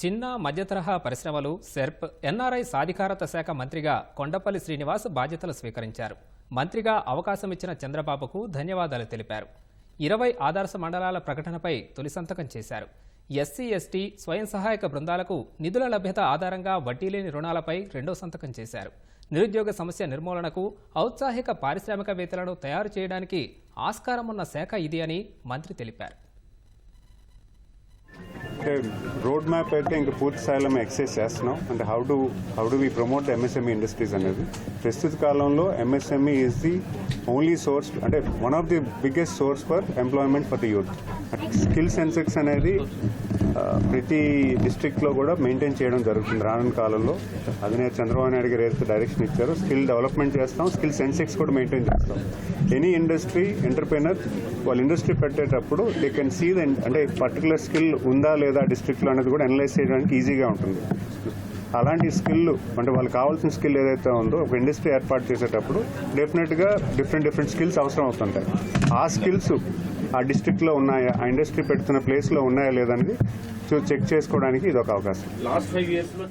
చిన్న మధ్యతరహా పరిశ్రమలు సెర్ప్ ఎన్ఆర్ఐ సాధికారత శాఖ మంత్రిగా కొండపల్లి శ్రీనివాస్ బాధ్యతలు స్వీకరించారు. మంత్రిగా అవకాశం ఇచ్చిన చంద్రబాబుకు ధన్యవాదాలు తెలిపారు. ఇరవై ఆదర్శ మండలాల ప్రకటనపై తొలి సంతకం చేశారు. ఎస్సీ ఎస్టీ స్వయం సహాయక బృందాలకు నిధుల లభ్యత ఆధారంగా వడ్డీ లేని రుణాలపై రెండో సంతకం చేశారు. నిరుద్యోగ సమస్య నిర్మూలనకు ఔత్సాహిక పారిశ్రామికవేత్తలను తయారు చేయడానికి ఆస్కారం ఉన్న శాఖ ఇది అని మంత్రి తెలిపారు. అంటే రోడ్ మ్యాప్ అయితే ఇంకా పూర్తి స్థాయిలో మేము ఎక్సైజ్ చేస్తున్నాం. అంటే how do how do we promote the MSME industries అనేది? ప్రస్తుత కాలంలో MSME is the only source అంటే one of the biggest source for employment for the youth skill census అనేది ప్రతి డిస్ట్రిక్ట్లో కూడా మెయింటైన్ చేయడం జరుగుతుంది రానున్న కాలంలో. అధినేత చంద్రబాబు నాయుడు గారు ఏదైతే డైరెక్షన్ ఇచ్చారో స్కిల్ డెవలప్మెంట్ చేస్తాం స్కిల్ సెన్సెక్స్ కూడా మెయింటైన్ చేస్తాం. ఎనీ ఇండస్ట్రీ ఎంటర్ప్రైనర్ వాళ్ళు ఇండస్ట్రీ పెట్టేటప్పుడు దే కెన్ సీ ద అంటే పర్టికులర్ స్కిల్ ఉందా లేదా డిస్ట్రిక్ట్లో అనేది కూడా అనలైజ్ చేయడానికి ఈజీగా ఉంటుంది. అలాంటి స్కిల్ అంటే వాళ్ళకి కావాల్సిన స్కిల్ ఏదైతే ఉందో ఒక ఇండస్ట్రీ ఏర్పాటు చేసేటప్పుడు డెఫినెట్గా డిఫరెంట్ డిఫరెంట్ స్కిల్స్ అవసరం అవుతుంటాయి. ఆ స్కిల్స్ ఆ డిస్ట్రిక్ట్లో ఉన్నాయా ఆ ఇండస్ట్రీ పెడుతున్న ప్లేస్లో ఉన్నాయా లేదనేది చెక్ చేసుకోవడానికి ఇది ఒక అవకాశం. లాస్ట్ ఫైవ్ ఇయర్స్లో